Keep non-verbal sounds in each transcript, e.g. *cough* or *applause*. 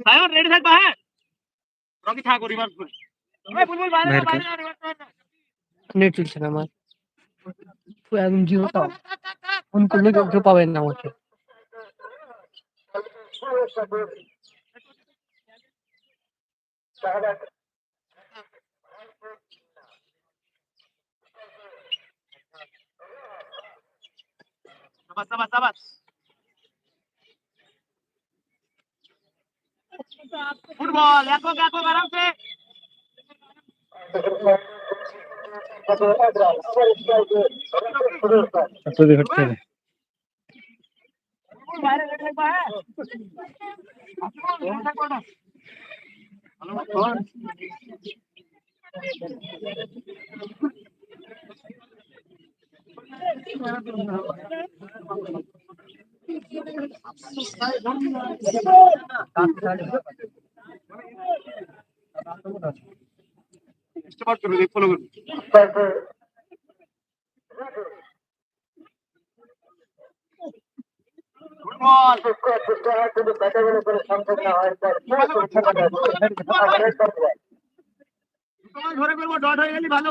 Sayan ready থাকবা হ্যাঁ Rocky থাকো রিভার্স করে এই বুলবুল বাইরে যা, বাইরে যা, reverse করে যা। নেট চলছে না আমার পুরো একদম জিরো টাও ফোন করলে কেউ কেউ পাবেন না আমাকে সাবাস সাবাস সাবাস ফুটবল একক একক আরামসে ধরে ফেলব ডট হয়ে গেলি ভালো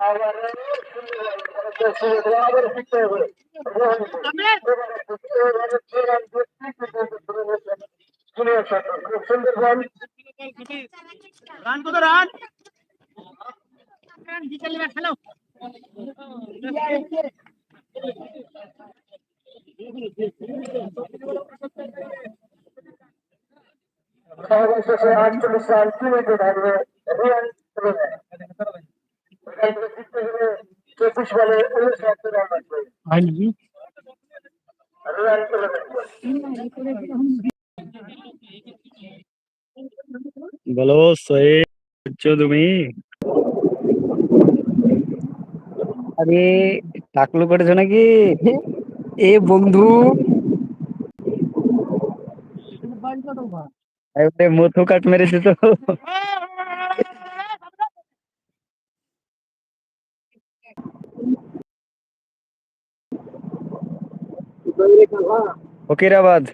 থাকতে পারব রাখো আরামসে আরামসে ভাই রকি রুবেল বাইরে যাও আরে করব এই চম্পু না রান কত রান বিকেলে খেলো আটচল্লিশ রান তিন উইকেট হারবে রিয়ান চব্বিশ বলে উনিশ রান আসবে हाँ जी রিয়ান বলো সৈয়দ হচ্ছো তুমি আরে টাকলু করেছো নাকি ए बंधु এবারে মুথু কাট মেরেছে তো ফকিরাবাদ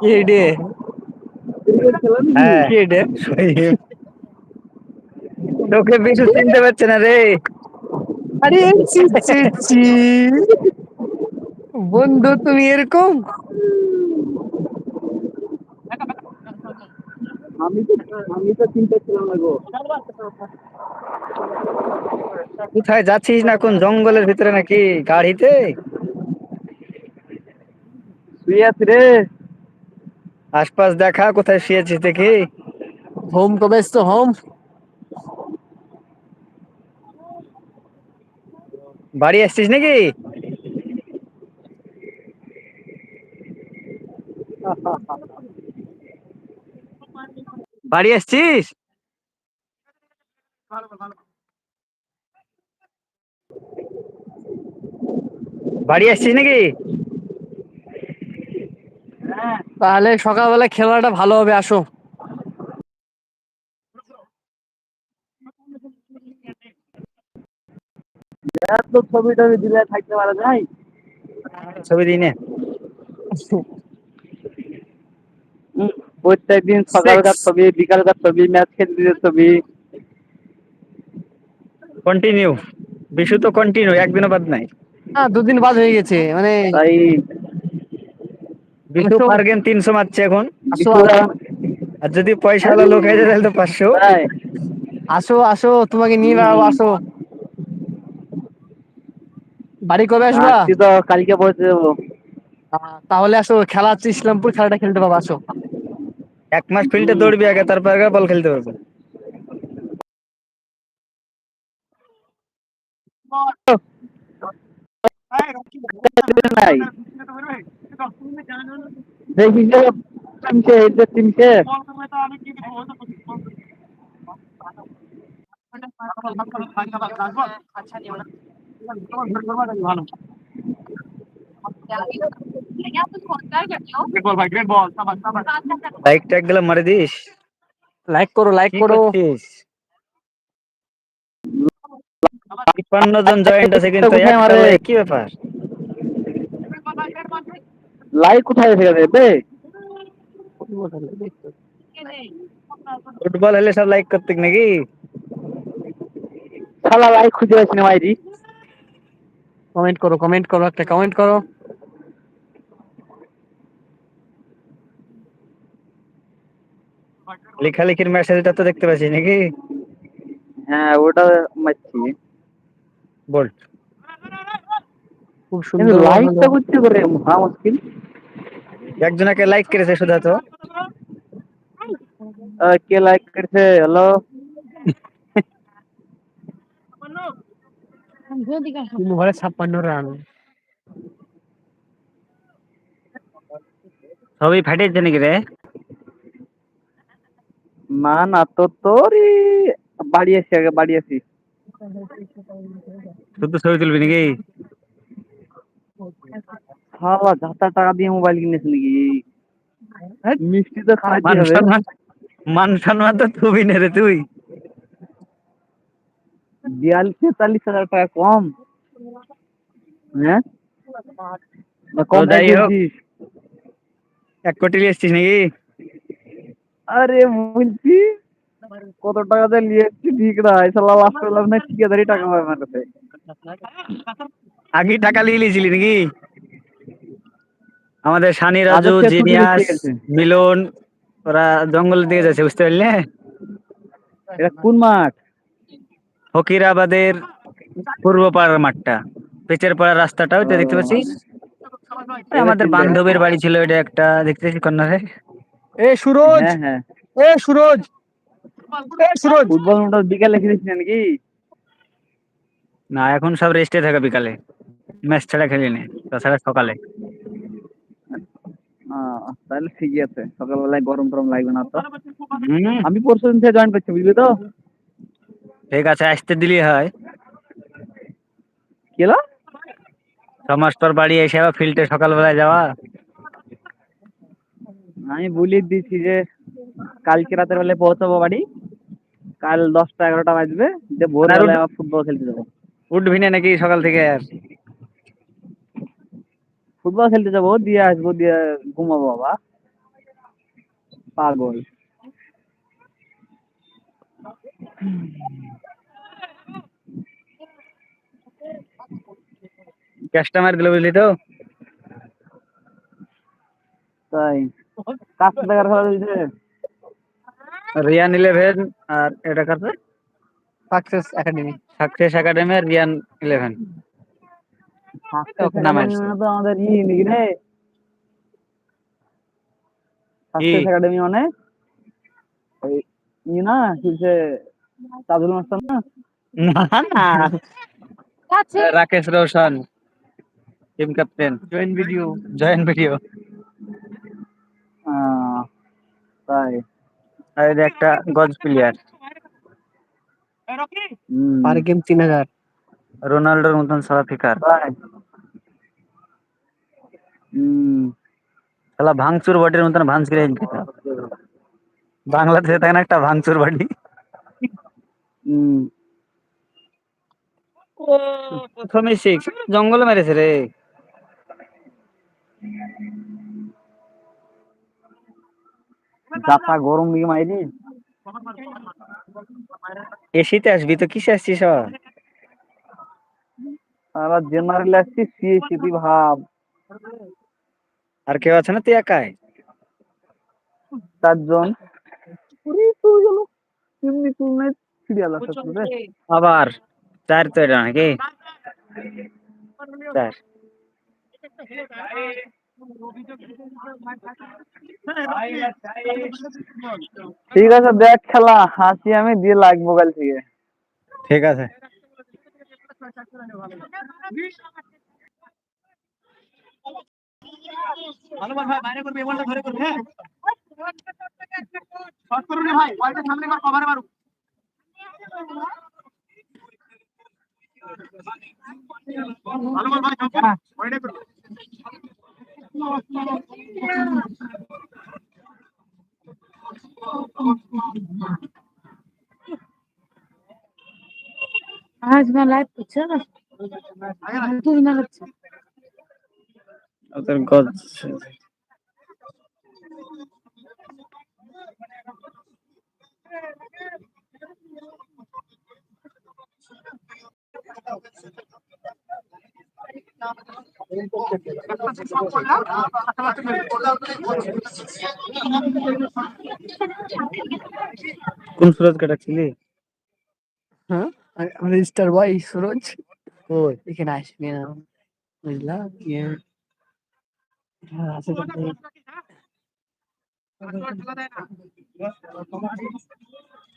কেডে হ্যাঁ, তোকে বেশি চিনতে পারছে না রে। আরে বন্ধু তুমি এরকম? আমি তো আমি তো চিন্তা ছিলাম গো। কোথায় যাচ্ছিস না কোন জঙ্গলের ভিতরে নাকি গাড়িতে? শুয়ে আছি রে। আশপাশ দেখা কোথায় শুয়েছিস দেখি। হোম কবে এসছো হোম? বাড়ি আসছিস নাকি? বাড়ি আসছিস বাড়ি আসছিস নাকি? তাহলে সকালবেলা খেলাটা ভালো হবে আসো। তো ছবি টবি দিলে থাকতে পারা যায়। *laughs* ছবি দিই নে। প্রত্যেকদিন সকালকার Six. ছবি বিকালকার ছবি ম্যাচ খেলতে ছবি। কন্টিনিউ বিশু তো কন্টিনিউ একদিনও বাদ নাই। হ্যাঁ দুদিন বাদ হয়ে গেছে মানে তাই বিশু পার গেম তিনশো মারছে এখন। আর যদি পয়সা ওয়ালা লোক হয়ে যায় তাহলে তো পাঁচশো। আসো আসো তোমাকে নিয়ে বেড়াবো আসো। বাড়ি কবে আসবা? তো কালকে পৌঁছে যাব। তাহলে আসো খেলা হচ্ছে ইসলামপুর খেলাটা খেলতে পাবো আসো। এক মাস ফিল্ডে দৌড়বি আগে তারপর আগে বল খেলতে পারব। নাই দেখি লাইক ট্যাগগুলো মারে দিস। লাইক করো লাইক করো। তিপ্পান্ন জন জয়েন্ট আছে কিন্তু কোথায় একটা কি ব্যাপার? লাইক কোথায় এসে গেছে বে ফুটবল হলে সব লাইক করতে নাকি? শালা লাইক খুঁজে পাচ্ছি না মাইরি। কমেন্ট করো কমেন্ট করো একটা কমেন্ট করো। লেখালেখির মেসেজটা তো দেখতে পাচ্ছি নাকি? হ্যাঁ ওটা মারছি বল। খুব কিন্তু সুন্দর লাইকটা করতে করে হ্যাঁ মুশকিল। একজনকে লাইক করেছে সুধা তো আহ, কে লাইক করছে? হ্যালো তিন ওভারে ছাপ্পান্ন রান। সবই ফাটিয়েছে নাকি রে? না না তো তোরই বাড়ি আসি আগে বাড়ি আসি। শুধু ছবি তুলবি নাকি? শালা যাতা টাকা দিয়ে মোবাইল কিনেছে নাকি? মিষ্টি তো মান হবে। মান সম্মান তো তুই নে রে তুই। বিয়াল্লিশ তেতাল্লিশ হাজার টাকা কম। হ্যাঁ না কম যাই হোক। এক কোটি নিয়ে এসছিস নাকি? আরে বলছি কত টাকা দিয়ে নিয়ে এসছি ঠিক না শালা লাস্ট করলাম না ঠিকাদারি টাকা পাবে আমার কাছে। আগে টাকা নিয়ে নিয়েছিলি নাকি? আমাদের সানি রাজু জিনিয়াস মিলন ওরা জঙ্গলের দিকে যাচ্ছে বুঝতে পারলে এটা কোন মাঠ? ফকিরাবাদের পূর্ব পাড়ার মাঠটা। পেচের পাড়ার রাস্তাটা ওইটা দেখতে পাচ্ছিস? আমাদের বান্ধবীর বাড়ি ছিল এটা একটা। দেখতে পাচ্ছিস কর্নারে এ সুরজ হ্যাঁ হ্যাঁ। এ সুরজ এ সুরজ। ফুটবল মোটর বিকালে খেলিস নাকি? না এখন সব রেস্টে থাকে বিকালে। ম্যাচ ছাড়া খেলি নি তাছাড়া সকালে। তাহলে ঠিকই আছে। সকালবেলায় গরম টরম লাগবে না তো। আমি পরশু দিন থেকে জয়েন করছি বুঝলি তো? ঠিক আছে আসতে দিলি হয়। কেলা ছ মাস পর বাড়ি এসে আবার ফিল্ডে সকালবেলায় যাওয়া। আমি বলে দিচ্ছি যে কালকে রাতের বেলায় পৌঁছাবো বাড়ি। কাল দশটা এগারোটা বাজবে যে ভোরবেলায় আবার ফুটবল খেলতে যাব। উঠবি না নাকি সকাল থেকে আর? ফুটবল খেলতে যাব দিয়ে আসব দিয়ে ঘুমাবো বাবা পাগল। ক্যাশটা মার দিল বুঝলি তো? তাই। দেখার রিয়ান ইলেভেন আর এটা কাছে সাকসেস একাডেমি। সাকসেস একাডেমি আর রিয়ান ইলেভেন। নাম আমাদের ই নাকি রে। সাকসেস একাডেমি মানে? ওই ই না কি হচ্ছে তাজুল মাস্টার না? না না। Rakesh Roshan team captain join video join video তাই। আর একটা গজ প্লেয়ার হুম, পার গেম তিন হাজার। রোনাল্ডোর মতন সারা ফিকার শালা ভাঙচুর বডির মতন ভাঙচ করে বাংলাদেশে থাকে না একটা ভাঙচুর বডি হুম। প্রথমে সিক্স জঙ্গলে মেরেছে রে। যাতা গরম দিকে মাইরি এসিতে আসবি তো কিসে আসছিস আবার? সারা জেনারেল আসছি সিএসি তুই ভাব। আর কেউ আছে না তুই একাই? চারজন। এমনি তুই নাই সিরিয়াল আছে আবার? চার তো এটা নাকি? চার। ঠিক আছে দেখ খেলা হাসি আমি দিয়ে লাগবো কাল থেকে ঠিক আছে ভালো বল ভাই आज मैं लाइव पूछा ना? तू ना अच्छा अदर गॉड কোন সুরজ কাটাচ্ছিলি হ্যাঁ আমাদের স্টার বয় সুরজ। ওই এখানে আসবি না। বুঝলা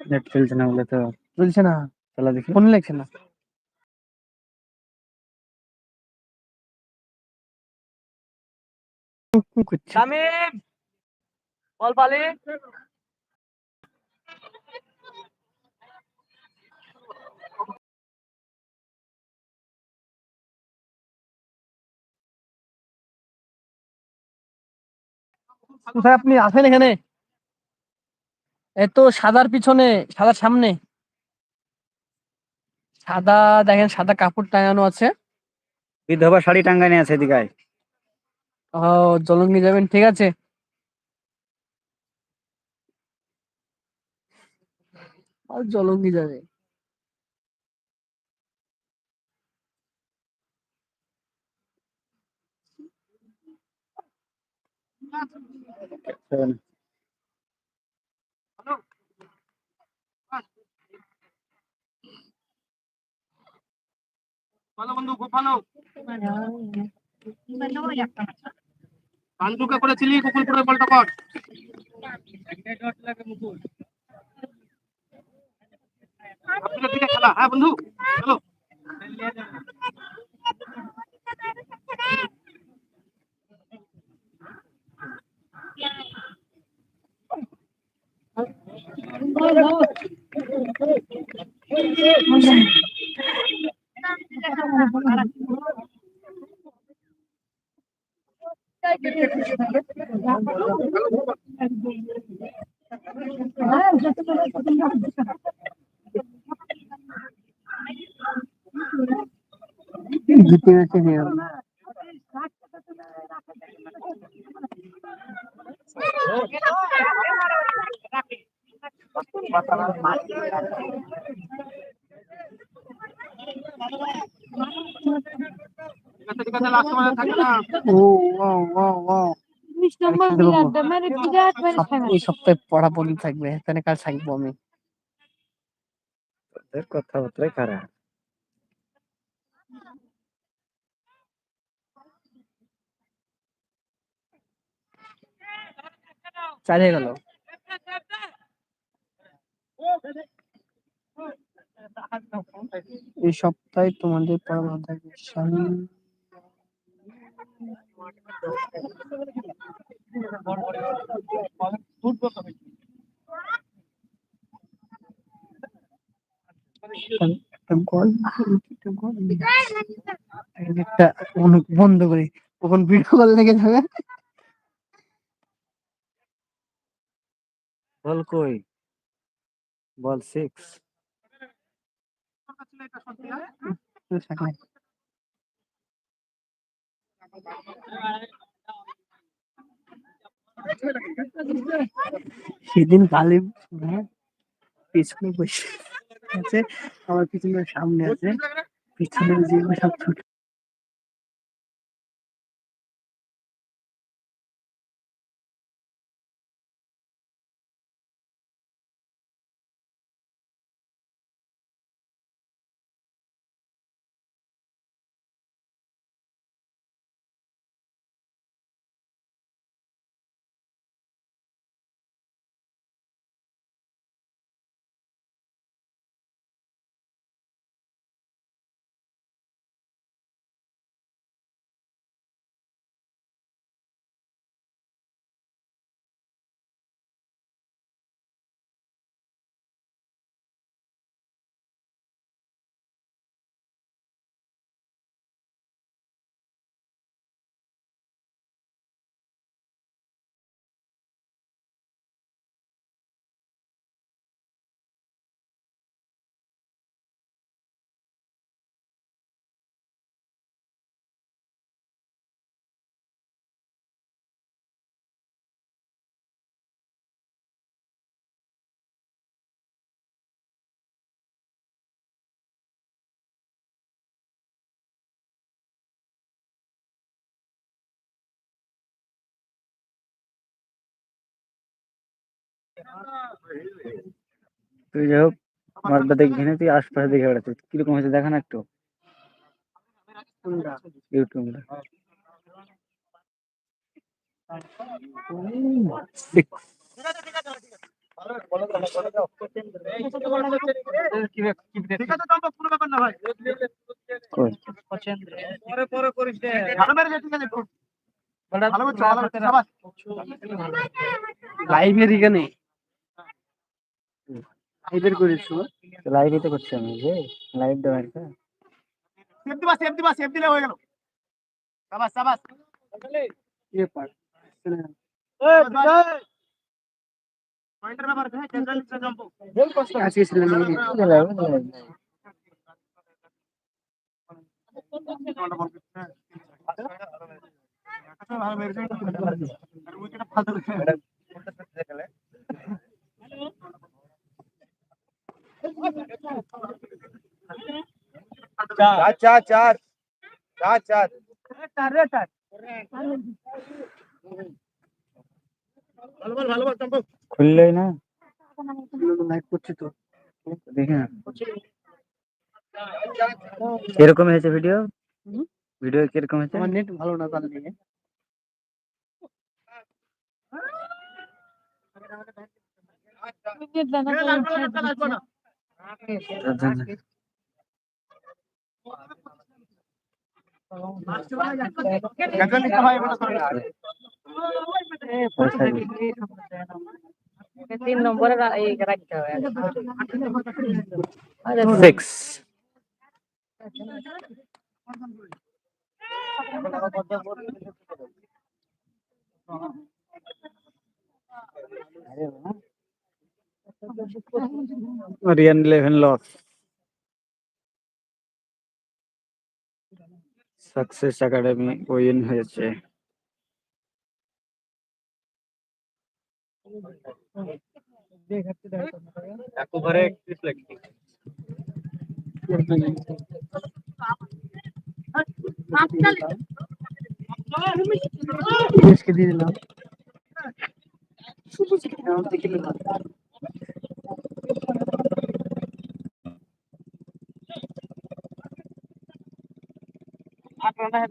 নেট চলছে না বলে তো। চলছে না। চলা দেখি ফোন লাগছে না। কি বল পালি কোথায় আপনি? আছেন এখানে? এত সাদার পিছনে সাদার সামনে। সাদা দেখেন সাদা কাপড় টাঙানো আছে। বিধবা শাড়ি টাঙ্গানি আছে এদিকায় ও জলঙ্গি যাবেন ঠিক আছে? আর জলঙ্গি যাবে। ভালো বন্ধু খুব ভালো কান্তুকে করেছিলি কুকুরপুরের বলটা কর আপনাদের দিকে খেলা হ্যাঁ বন্ধু? চলো জিতে গেছে নিয়ম ঠিক আছে ঠিক আছে লাস্ট মানে থাকবে না এই সপ্তাহে চালিয়ে গেল। এই সপ্তাহে তোমাদের পড়া বন্ধ করি কখন ভিডিও কল লেগে যাবে বল কই? বল সিক্স সেদিন গালিব হ্যাঁ, পিছনে বসে আছে আমার পিছনে সামনে আছে পিছনে যে সব ছোট তুই যাই হোক মাঠটা দেখবি না তুই আশপাশে দেখে বেড়াচ্ছিস। কীরকম হয়েছে দেখা না একটু ইউটিউবে ঠিক আছে তো কোনো লাইভের করেছ। লাইভই তো করছি আমি যে লাইভ দেওয়া একটা। সেফ দিবা সেফ দিবা সেফ দিলে হয়ে গেল। সাবাস সাবাস। ইয়ে পার পয়েন্টার ব্যাপার আছে। 43 জম্প। আজকে ছিলেন ভালো মেরেছে উইকেট ফালতু। চার চার চার চার চার চার রে চার ভালো বল ভালো বল চম্পক খুললেই না লাইভ করছি তো দেখি না কীরকম হয়েছে ভিডিও হুম? ভিডিও কীরকম হয়েছে আমার নেট ভালো না তার নিয়ে মিনিট দানা এ লাগবে না একটা লাগবে না আচ্ছা, আচ্ছা। গজল লিখতে ভাই বড় করে পয়সা দিই। তিন নম্বরে রাখতে হবে six Riyan eleven loss success academy win হয়েছে। এক ওভারে 31 লাগছে দেশকে দিয়ে দিলাম। সুযোগকে आप रहना है